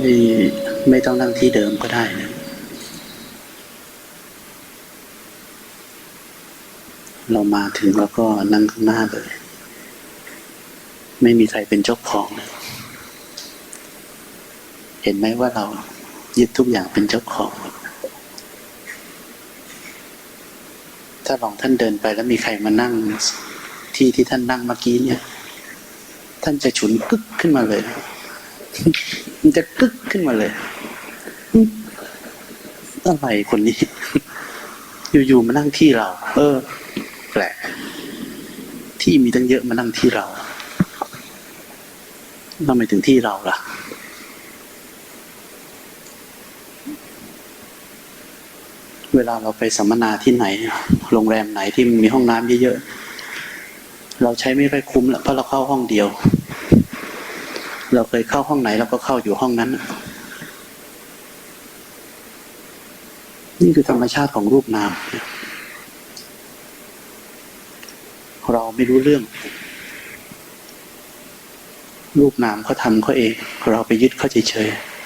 ไม่ไม่ต้องนั่งที่เดิมก็ได้นะเรามาถึงแล้วก็นั่งข้างหน้าเลย ไม่มีใครเป็นเจ้าของ เห็นไหมว่าเรายึดทุกอย่างเป็นเจ้าของ ถ้าลองท่านเดินไปแล้วมีใครมานั่งที่ที่ท่านนั่งเมื่อกี้เนี่ย ท่านจะฉุนกึกขึ้นมาเลย มันจะกึกขึ้นมาเลยอะไรคนนี้ อยู่ๆมานั่งที่เรา เออ แปลกที่มีตั้งเยอะมานั่งที่เราทำไมถึงที่เราล่ะ เวลาเราไปสัมมนาที่ไหน โรงแรมไหนที่มีห้องน้ำเยอะๆเราใช้ไม่ค่อยคุ้มละเพราะเราเข้าห้องเดียว เราเคยเข้าห้องไหนเราก็เข้าอยู่ห้องนั้น นี่คือธรรมชาติของรูปนาม เราไม่รู้เรื่อง รูปนามเขาทำเขาเอง เราไปยึดเขาเฉยๆ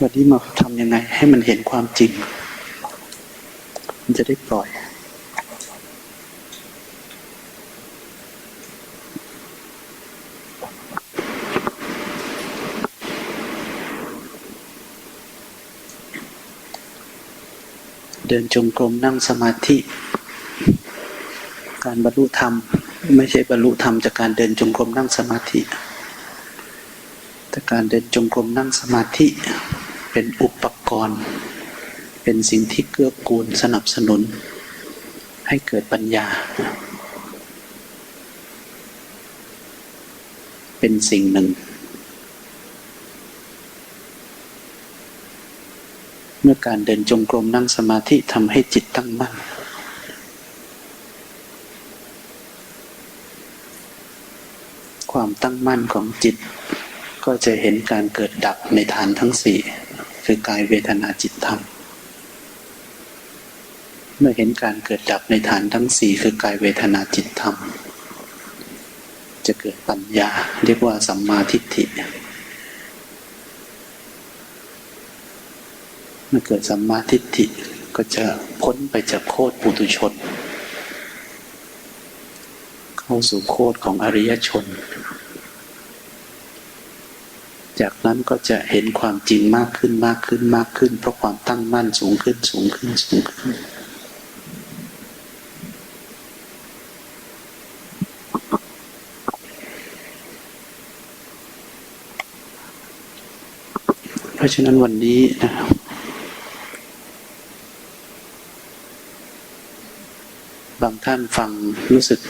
วันนี้มาทำยังไง ให้มันเห็นความจริง มันจะได้ปล่อย เดินจงกรมนั่งสมาธิ การบรรลุธรรม ไม่ใช่บรรลุธรรมจากการเดินจงกรมนั่งสมาธิ แต่การเดินจงกรมนั่งสมาธิเป็นอุปกรณ์ เป็นสิ่งที่เกื้อกูลสนับสนุน ให้เกิดปัญญา เป็นสิ่งหนึ่ง เมื่อการเดินจงกรมนั่งสมาธิทำให้จิตตั้งมั่น ความตั้งมั่นของจิต ก็จะเห็นการเกิดดับในฐานทั้งสี่คือกายเวทนาจิตธรรม เมื่อเห็นการเกิดดับในฐานทั้งสี่คือกายเวทนาจิตธรรม จะเกิดปัญญาเรียกว่าสัมมาทิฏฐิ เมื่อเกิดสัมมาทิฏฐิก็จะพ้นไปจากโคตรปุถุชน เข้าสู่โคตรของอริยชน จากนั้นก็จะเห็นความจริงมากขึ้นมากขึ้นมากขึ้น เพราะความตั้งมั่นสูงขึ้นสูงขึ้นสูงขึ้นเพราะฉะนั้นวันนี้นะครับางท่านฟังรู้สึก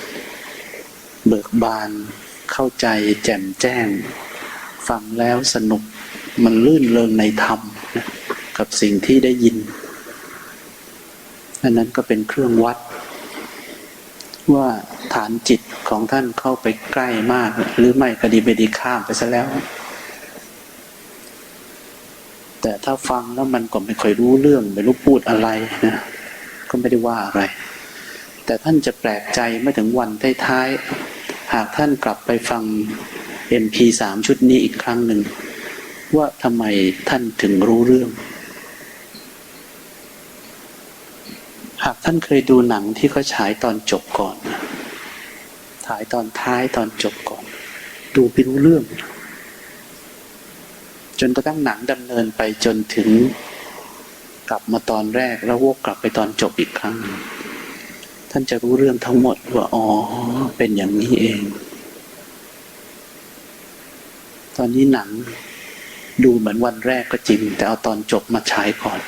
เบิกบาน เข้าใจแจ่มแจ้ง ฟังแล้วสนุกมันลื่นเริงในธรรมนะกับสิ่งที่ได้ยิน อันนั้นก็เป็นเครื่องวัด ว่าฐานจิตของท่านเข้าไปใกล้มาก หรือไม่คดีไปดีข้ามไปซะแล้ว แต่ถ้าฟังแล้วมันก็ไม่ค่อยรู้เรื่อง ไม่รู้พูดอะไรนะก็ไม่ได้ว่าอะไร แต่ท่านจะแปลกใจเมื่อถึงวันท้ายๆหากท่านกลับไปฟัง MP3 ชุดนี้อีกครั้งหนึ่ง ว่าทำไมท่านถึงรู้เรื่อง หากท่านเคยดูหนังที่เขาฉายตอนจบก่อนถ่ายตอนท้ายตอนจบก่อน ดูไปรู้เรื่อง จนกระทั่งหนังดำเนินไปจนถึงกลับมาตอนแรกแล้ววกกลับไปตอนจบอีกครั้งหนึ่ง ท่านจะรู้เรื่องทั้งหมดว่า อ๋อ เป็นอย่างนี้เอง ตอนนี้หนังดูเหมือนวันแรกก็จริง แต่เอาตอนจบมาฉายก่อน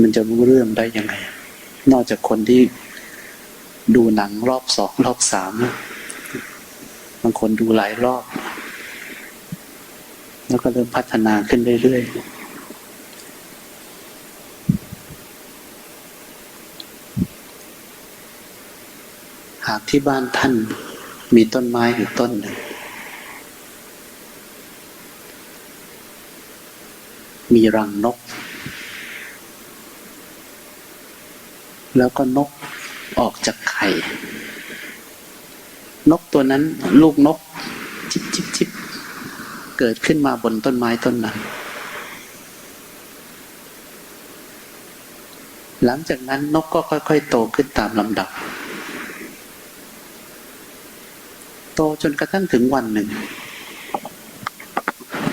มันจะรู้เรื่องได้ยังไง นอกจากคนที่ดูหนังรอบสองรอบสามบางคนดูหลายรอบ แล้วก็เริ่มพัฒนาขึ้นเรื่อยๆากที่บ้านท่านมีต้นไม้อยู่ต้นหนึ่ง มีรังนก แล้วก็นกออกจากไข่ นกตัวนั้นลูกนก จิบจิบจิบเกิดขึ้นมาบนต้นไม้ต้นนั้น หลังจากนั้นนกก็ค่อย ๆ โตขึ้นตามลำดับ โตจนกระทั่งถึงวันหนึ่ง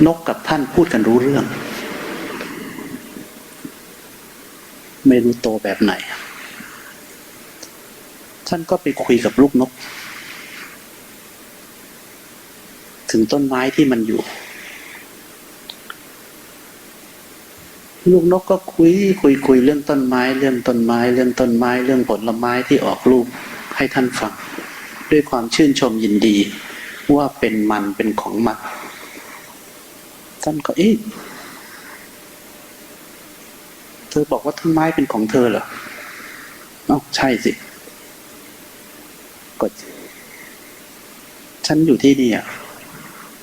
นกกับท่านพูดกันรู้เรื่อง ไม่รู้โตแบบไหน ท่านก็ไปคุยกับลูกนก ถึงต้นไม้ที่มันอยู่ลูกนกก็คุยคุยคุยเรื่องต้นไม้ เรื่องต้นไม้ เรื่องต้นไม้ เรื่องผลไม้ที่ออกลูกให้ท่านฟัง ด้วยความชื่นชมยินดี ว่าเป็นมันเป็นของมันท่านก็เอ๊ะเธอบอกว่าต้นไม้เป็นของเธอเหรอเอ้าใช่สิก็ฉันอยู่ที่นี่อะ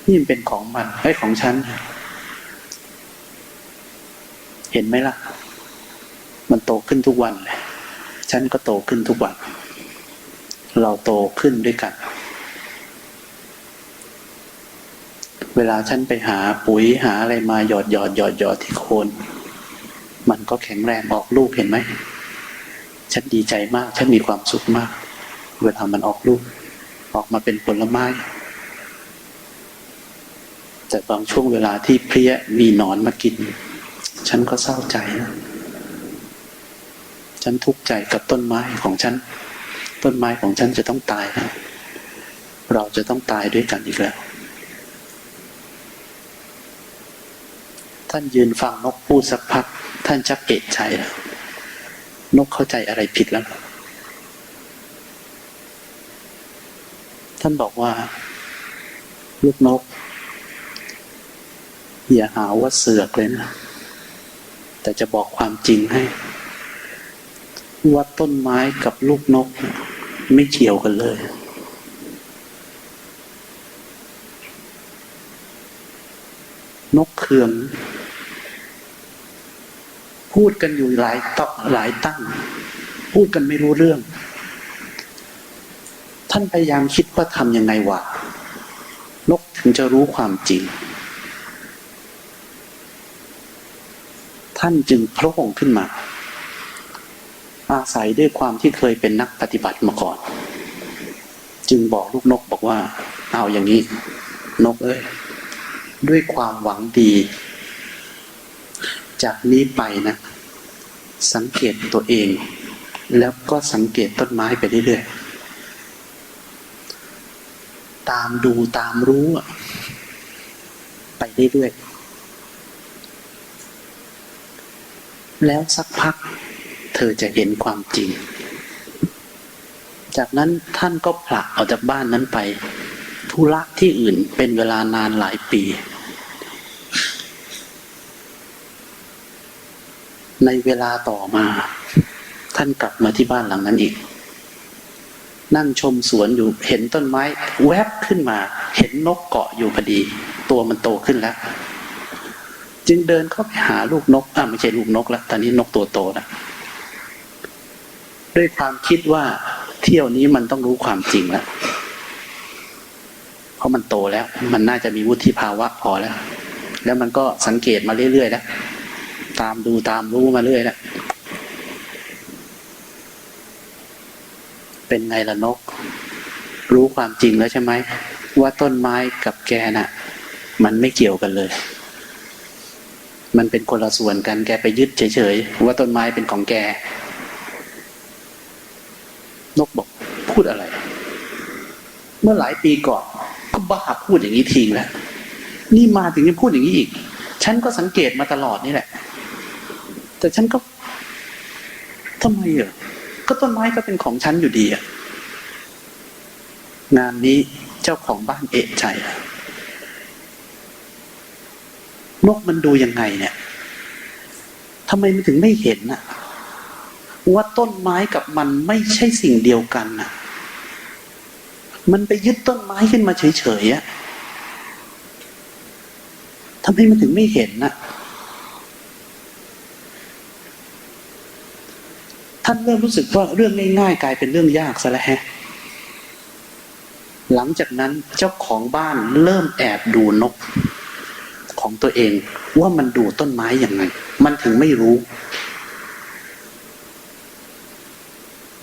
นี่มันเป็นของมันไอ้ของฉัน เห็นไหมล่ะ มันโตขึ้นทุกวันเลยฉันก็โตขึ้นทุกวัน เราโตขึ้นด้วยกัน เวลาฉันไปหาปุ๋ยหาอะไรมาหยอดหยอดหยอดหยอดที่โคน มันก็แข็งแรงออกลูกเห็นไหม ฉันดีใจมาก ฉันมีความสุขมาก เวลามันออกลูก ออกมาเป็นผลไม้ แต่บางช่วงเวลาที่เพลี้ยมีหนอนมากิน ฉันก็เศร้าใจนะฉันทุกข์ใจกับต้นไม้ของฉัน ต้นไม้ของฉันจะต้องตายนะเราจะต้องตายด้วยกันอีกแล้ว ท่านยืนฟังนกพูดสักพัก ท่านชักเอะใจแล้ว นกเข้าใจอะไรผิดแล้ว ท่านบอกว่า ลูกนก อย่าหาว่าเสือกเลยนะ แต่จะบอกความจริงให้ ว่าต้นไม้กับลูกนก ไม่เกี่ยวกันเลยนกเคือง พูดกันอยู่หลายต่อหลายตั้ง พูดกันไม่รู้เรื่อง ท่านพยายามคิดว่าทำยังไงวะนกถึงจะรู้ความจริง ท่านจึงโผล่ขึ้นมา อาศัยด้วยความที่เคยเป็นนักปฏิบัติมาก่อน จึงบอกลูกนกบอกว่า เอาอย่างนี้ นกเอ้ยด้วยความหวังดี จากนี้ไปนะ สังเกตตัวเอง แล้วก็สังเกตต้นไม้ไปเรื่อยๆตามดูตามรู้ไปเรื่อยๆแล้วสักพัก เธอจะเห็นความจริง จากนั้นท่านก็ผละออกจากบ้านนั้นไป ธุระที่อื่นเป็นเวลานานหลายปี ในเวลาต่อมา ท่านกลับมาที่บ้านหลังนั้นอีก นั่งชมสวนอยู่เห็นต้นไม้ แวบขึ้นมา เห็นนกเกาะอยู่พอดี ตัวมันโตขึ้นแล้วจึงเดินเข้าไปหาลูกนก อ่าไม่ใช่ลูกนกแล้ว ตอนนี้นกตัวโตแล้ว ด้วยความคิดว่าเที่ยวนี้มันต้องรู้ความจริงแล้วเพราะมันโตแล้ว มันน่าจะมีวุฒิภาวะพอแล้ว แล้วมันก็สังเกตมาเรื่อยๆแล้วตามดูตามรู้มาเรื่อยแล้วเป็นไงล่ะนก รู้ความจริงแล้วใช่ไหมว่าต้นไม้กับแกน่ะ มันไม่เกี่ยวกันเลย มันเป็นคนละส่วนกันแกไปยึดเฉยๆว่าต้นไม้เป็นของแก นกบอก พูดอะไร เมื่อหลายปีก่อนก็บ้าพูดอย่างนี้ทิ้งแล้วนี่มาถึงยังพูดอย่างนี้อีก ฉันก็สังเกตมาตลอดนี่แหละ แต่ฉันก็ทำไมเอะก็ต้นไม้ก็เป็นของฉันอยู่ดีอะงานนี้เจ้าของบ้านเอะใจอะนกมันดูยังไงเนี่ยทำไมมันถึงไม่เห็นน่ะว่าต้นไม้กับมันไม่ใช่สิ่งเดียวกันน่ะ มันไปยึดต้นไม้ขึ้นมาเฉยๆอะทำไมมันถึงไม่เห็นนะท่านเริ่มรู้สึกว่าเรื่องง่ายๆ กลายเป็นเรื่องยากซะแล้วฮะหลังจากนั้นเจ้าของบ้านเริ่มแอบดูนกของตัวเองว่ามันดูต้นไม้อย่างไง มันถึงไม่รู้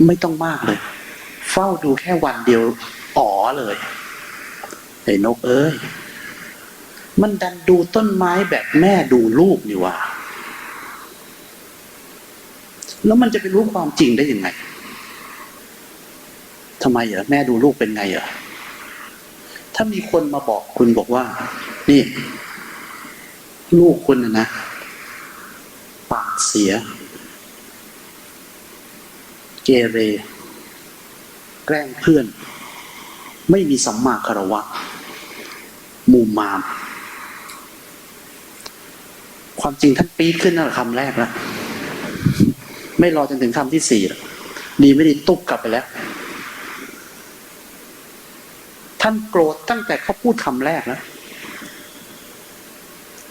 ไม่ต้องมากเลย เฝ้าดูแค่วันเดียว เลยไอ้นกเอ้ย มันดันดูต้นไม้แบบแม่ดูลูกนี่ว่า แล้วมันจะไปรู้ความจริงได้ยังไงทำไมเหรอแม่ดูลูกเป็นไงเหรอถ้ามีคนมาบอกคุณบอกว่า นี่ ลูกคุณนะนะปากเสีย เกเร แกล้งเพื่อน ไม่มีสัมมาคารวะมูมาม ความจริงท่านปีดขึ้นนั่นแหละคำแรกแล้วไม่รอจนถึงคำที่สี่ล้วดีไม่ดีตุ๊บกลับไปแล้ว ท่านโกรธตั้งแต่เขาพูดคำแรกแล้ว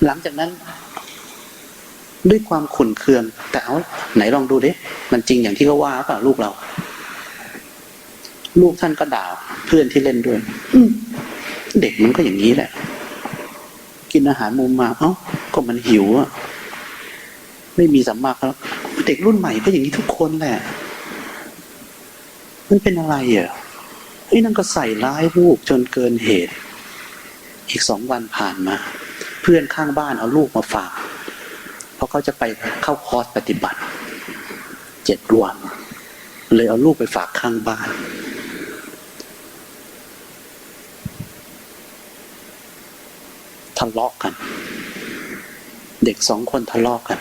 หลังจากนั้น ด้วยความขุนเคือง แต่เอาไหนลองดูดิมันจริงอย่างที่เขาว่าเปล่าลูกเรา ลูกท่านก็ด่าเพื่อนที่เล่นด้วย อืมเด็กมันก็อย่างนี้แหละ กินอาหารมุมมา เอ้าก็มันหิวอะไม่มีสัมมาครับเด็กรุ่นใหม่ก็อย่างนี้ทุกคนแหละ มันเป็นอะไรอะไอ้นั่นก็ใส่ร้ายลูกจนเกินเหตุ อีกสองวันผ่านมา เพื่อนข้างบ้านเอาลูกมาฝาก เพราะเขาจะไปเข้าคอร์สปฏิบัติ เจ็ดวัน เลยเอาลูกไปฝากข้างบ้านะเลาะกัน เด็กสองคนทะเลาะกัน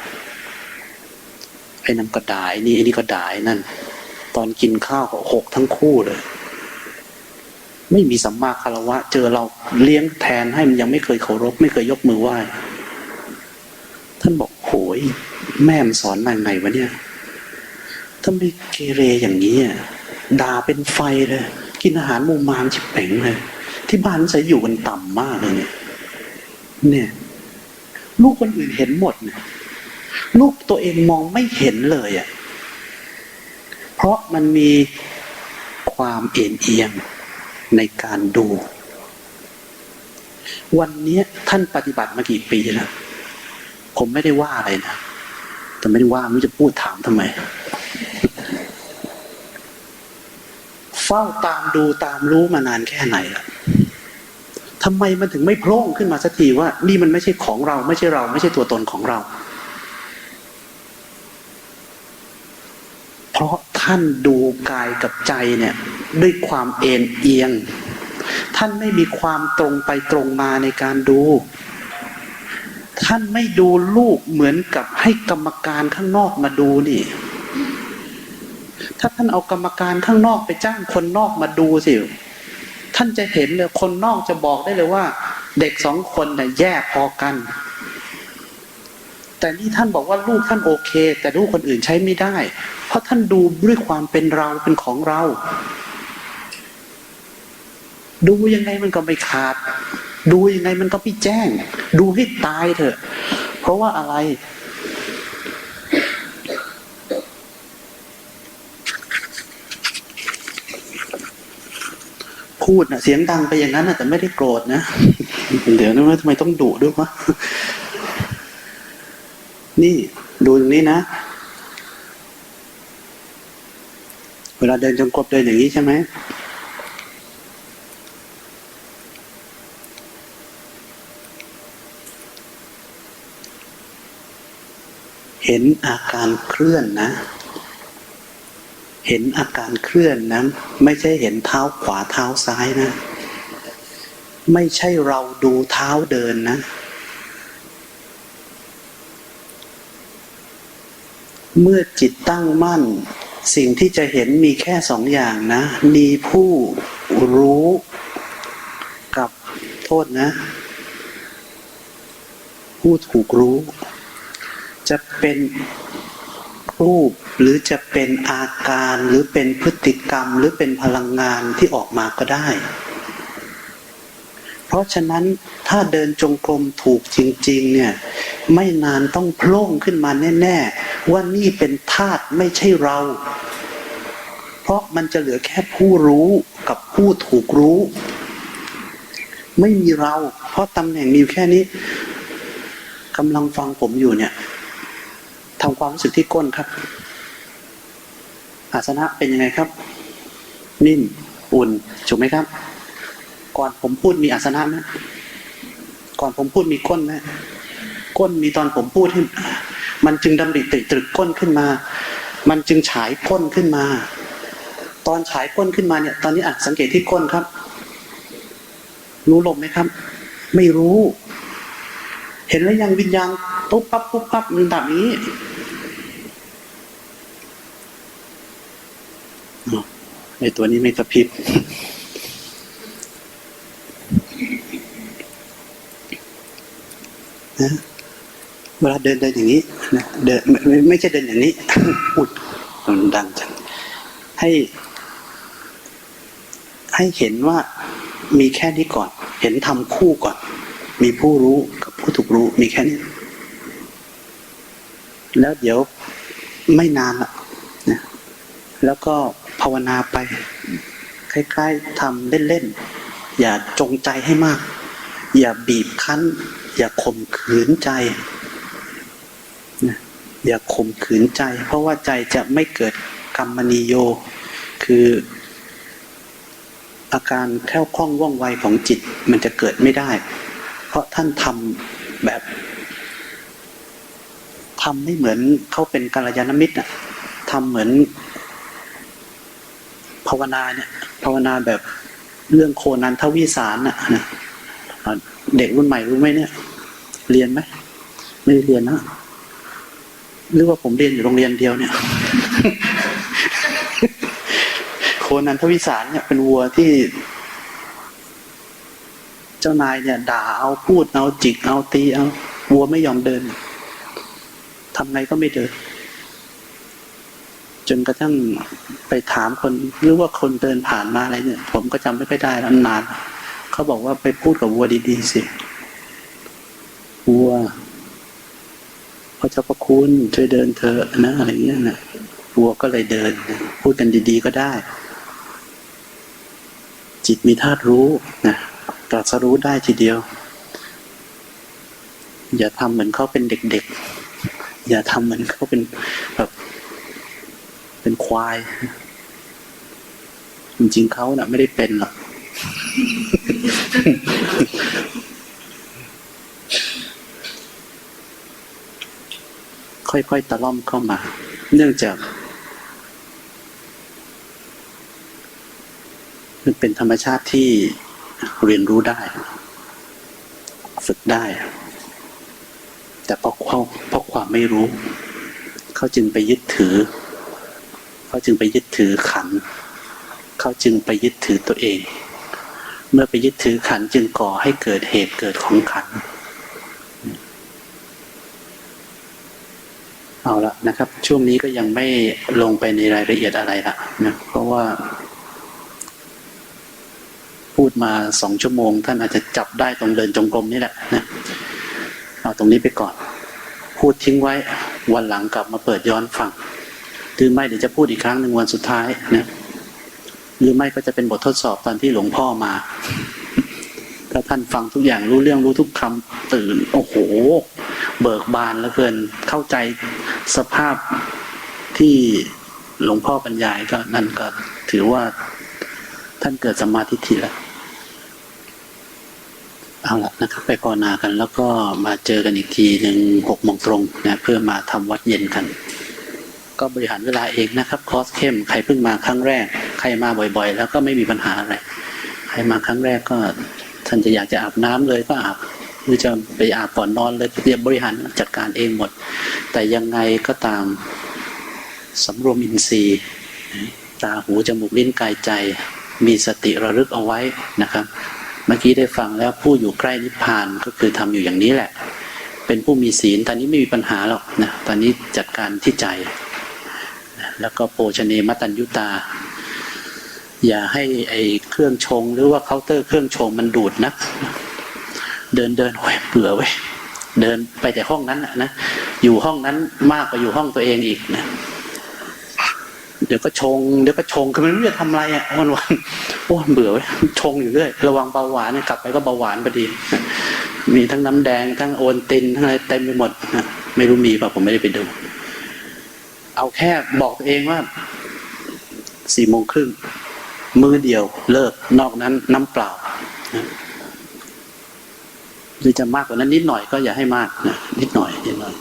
ไอ้นั่นก็ด่าไอ้นี่ไอ้นี่ก็ด่าไอ้นั่น ตอนกินข้าวก็หกทั้งคู่เลย ไม่มีสัมมาคารวะ เจอเราเลี้ยงแทนให้มันยังไม่เคยเคารพไม่เคยยกมือไหว้ท่านบอกโหย แม่มสอนมาไงวะเนี่ยทำไมเกเรอย่างนี้อะด่าเป็นไฟเลย กินอาหารมุมามชิบเป๋งเลย ที่บ้านใส่อยู่กันต่ำมากเลยเนี่ย เนี่ย ลูกคนอื่นเห็นหมดเนี่ยลูกตัวเองมองไม่เห็นเลยอะ เพราะมันมีความเอ็นเอียงในการดู วันนี้ท่านปฏิบัติมากี่ปีแล้ว ผมไม่ได้ว่าอะไรนะ แต่ไม่ได้ว่าไม่จะพูดถามทำไม เฝ้าตามดูตามรู้มานานแค่ไหนล่ะ ทำไมมันถึงไม่โพร่งขึ้นมาสักทีว่า นี่มันไม่ใช่ของเรา ไม่ใช่เรา ไม่ใช่ตัวตนของเรา เพราะท่านดูกายกับใจเนี่ยด้วยความเอ็นเอียง ท่านไม่มีความตรงไปตรงมาในการดู ท่านไม่ดูลูกเหมือนกับให้กรรมการข้างนอกมาดูนี่ ถ้าท่านเอากรรมการข้างนอกไปจ้างคนนอกมาดูสิ ท่านจะเห็นเลยคนนอกจะบอกได้เลยว่า เด็กสองคนเนี่ยแย่พอกัน แต่นี่ท่านบอกว่าลูกท่านโอเค แต่ลูกคนอื่นใช้ไม่ได้ เพราะท่านดูด้วยความเป็นเราเป็นของเรา ดูยังไงมันก็ไม่ขาด ดูยังไงมันก็ไม่แจ้ง ดูให้ตายเถอะ เพราะว่าอะไร พูดนะเสียงดังไปอย่างนั้นนะแต่ไม่ได้โกรธนะเดี๋ยวนะว่าทำไมต้องดุด้วยวะนี่ดูตรงนี้นะ เวลาเดินจงกรมเดินอย่างนี้ใช่ไหมเห็นอาการเคลื่อนนะ เห็นอาการเคลื่อนนะไม่ใช่เห็นเท้าขวาเท้าซ้ายนะ ไม่ใช่เราดูเท้าเดินนะ เมื่อจิตตั้งมั่น สิ่งที่จะเห็นมีแค่สองอย่างนะ มีผู้รู้กับโทษนะ ผู้ถูกรู้ จะเป็น รูป หรือจะเป็นอาการหรือเป็นพฤติกรรม หรือเป็นพลังงานที่ออกมาก็ได้ เพราะฉะนั้นถ้าเดินจงกรมถูกจริง ๆ เนี่ย ไม่นานต้องโผล่งขึ้นมาแน่ ๆ ว่านี่เป็นธาตุไม่ใช่เรา เพราะมันจะเหลือแค่ผู้รู้กับผู้ถูกรู้ ไม่มีเรา เพราะตำแหน่งมีแค่นี้กำลังฟังผมอยู่เนี่ย ทำความรู้สึกที่ก้นครับ อาสนะเป็นยังไงครับ นิ่มอุ่นถูกไหมครับ ก่อนผมพูดมีอาสนะไหมก่อนผมพูดมีก้นไหมก้นมีตอนผมพูดที่มันจึงดำริตตรึกก้นขึ้นมา มันจึงฉายก้นขึ้นมา ตอนฉายก้นขึ้นมาเนี่ย ตอนนี้อะสังเกตที่ก้นครับ รู้ลมไหมครับ ไม่รู้ เห็นแล้วยังวิญญาณปุ๊บปั๊บปุ๊บปั๊บมันแบบนี้อ๋อ ไอตัวนี้ไม่กระพริบนะเวลาเดินเดินอย่างนี้นะเดินไม่ไม่ไม่ใช่เดินอย่างนี้ อุดมันดังจังให้ ให้เห็นว่ามีแค่นี้ก่อน เห็นทำคู่ก่อน มีผู้รู้กับผู้ถูกรู้มีแค่นี้ แล้วเดี๋ยวไม่นานละนะแล้วก็ ภาวนาไป คล้ายๆทำเล่นๆ อย่าจงใจให้มาก อย่าบีบคั้น อย่าข่มขืนใจนะอย่าข่มขืนใจ เพราะว่าใจจะไม่เกิดกรรมนิโย คืออาการแคล่วคล่องว่องไวของจิตมันจะเกิดไม่ได้ เพราะท่านทำแบบทำไม่เหมือนเขาเป็นกัลยาณมิตรอะทำเหมือน ภาวนาเนี่ยภาวนาแบบเรื่องโคนันทวิสารน่ะนะเด็กรุ่นใหม่รู้ไหมเนี่ย เรียนไหมไม่เรียนนะหรือว่าผมเรียนอยู่โรงเรียนเดียวเนี่ย โคนันทวิสารเนี่ยเป็นวัวที่ เจ้านายเนี่ย ด่าเอาพูดเอาจิกเอาตีเอาวัวไม่ยอมเดินทำไงก็ไม่เดิน จนกระทั่งไปถามคนหรือว่าคนเดินผ่านมาอะไรเนี่ย ผมก็จำไม่ค่อยได้แล้วนานเขาบอกว่าไปพูดกับวัวดีๆสิวัวพระเจ้าพระคุณช่วยเดินเถอะนะอะไรเงี้ยนะวัวก็เลยเดิน พูดกันดีๆก็ได้ จิตมีธาตุรู้นะตรัสรู้ได้ทีเดียว อย่าทำเหมือนเขาเป็นเด็กๆอย่าทำเหมือนเขาเป็นแบบ เป็นควาย จริงๆเขาเนะ่ะ ไม่ได้เป็นหรอกค่อยๆตะล่อมเข้ามา เนื่องจาก มันเป็นธรรมชาติที่เรียนรู้ได้ ฝึกได้ แต่เพราะความเพราะความไม่รู้ เขาจึงไปยึดถือ เขาจึงไปยึดถือขัน เขาจึงไปยึดถือตัวเอง เมื่อไปยึดถือขันจึงก่อให้เกิดเหตุเกิดของขัน เอาละนะครับ ช่วงนี้ก็ยังไม่ลงไปในรายละเอียดอะไรละนะเพราะว่า พูดมาสองชั่วโมง ท่านอาจจะจับได้ตรงเดินจงกรมนี่แหละนะเอาตรงนี้ไปก่อน พูดทิ้งไว้วันหลังกลับมาเปิดย้อนฟัง รือไม่เดี๋ยวจะพูดอีกครั้งหนึ่งวันสุดท้ายนะหรือไม่ก็จะเป็นบททดสอบตอนที่หลวงพ่อมา ถ้าท่านฟังทุกอย่างรู้เรื่องรู้ทุกคำตื่น โอ้โห เบิกบานแล้วเกินเข้าใจสภาพที่หลวงพ่อบรรยายก็นั่นก็ถือว่าท่านเกิดสมาธิทีแล้วเอาละนะครับไปภาวนากันแล้วก็มาเจอกันอีกทีหนึ่งหกโมงตรงนะเพื่อมาทำวัดเย็นกัน ก็บริหารเวลาเองนะครับ คอสเข้มใครเพิ่งมาครั้งแรก ใครมาบ่อยๆ แล้วก็ไม่มีปัญหาอะไรใครมาครั้งแรกก็ท่านจะอยากจะอาบน้ำเลยก็อาบหรือจะไปอาบก่อนนอนเลยเตรียมบริหารจัดการเองหมด แต่ยังไงก็ตามสำรวมอินทรีย์ตาหูจมูกลิ้นกายใจ มีสติระลึกเอาไว้นะครับ เมื่อกี้ได้ฟังแล้วผู้อยู่ใกล้นิพพานก็คือทำอยู่อย่างนี้แหละ เป็นผู้มีศีลตอนนี้ไม่มีปัญหาหรอกนะตอนนี้จัดการที่ใจ แล้วก็โภชเนมตัญยุตา อย่าให้ไอ้เครื่องชง หรือว่าเคาน์เตอร์เครื่องชงมันดูดนะเดินเดินโอ้ยเบื่อเว้ยเดินไปแต่ห้องนั้นนะอยู่ห้องนั้นมากกว่าอยู่ห้องตัวเองอีกนะเดี๋ยวก็ชง เดี๋ยวก็ชงคือมันไม่รู้จะทำอะไรอะวันวันโอ้เบื่อเว้ยชงอยู่เรื่อยระวังเบาหวานกลับไปก็เบาหวานพอดีมีทั้งน้ำแดงทั้งโอนตินทั้งอะไรเต็มไปหมดนะไม่รู้มีป่ะผมไม่ได้ไปดู เอาแค่บอกตัวเองว่าสี่โมงครึ่งมือเดียวเลิกนอกนั้นน้ำเปล่าหรือจะมากกว่านั้นนิดหน่อยก็อย่าให้มากนะนิดหน่อยนิดหน่อย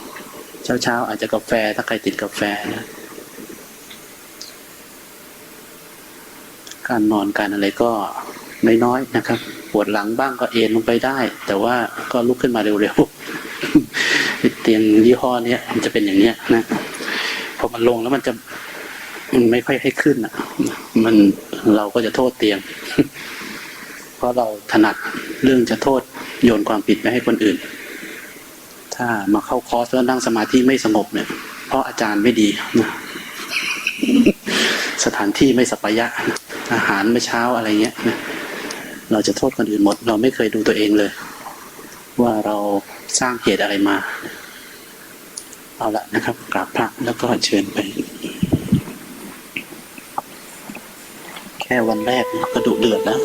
เช้าเช้าๆอาจจะกาแฟถ้าใครติดกาแฟนะ การนอนการอะไรก็ไม่น้อยนะครับ ปวดหลังบ้างก็เอนลงไปได้ แต่ว่าก็ลุกขึ้นมาเร็วๆเตียงยี่ห้อเนี้ยมันจะเป็นอย่างเนี้ยนะ อมันลงแล้วมันจะมันไม่ค่อยให้ขึ้นอะ มันเราก็จะโทษเตียง เพราะเราถนัดเรื่องจะโทษโยนความผิดไปให้คนอื่น ถ้ามาเข้าคอร์สแล้วนั่งสมาธิไม่สงบเนี่ย เพราะอาจารย์ไม่ดีนะสถานที่ไม่สัปยะ อาหารเมื่อเช้าอะไรเงี้ยเราจะโทษคนอื่นหมด เราไม่เคยดูตัวเองเลย ว่าเราสร้างเหตุอะไรมา เอาละนะครับกราบพระแล้วก็เชิญไป แค่วันแรกก็ดุเดือดแล้ว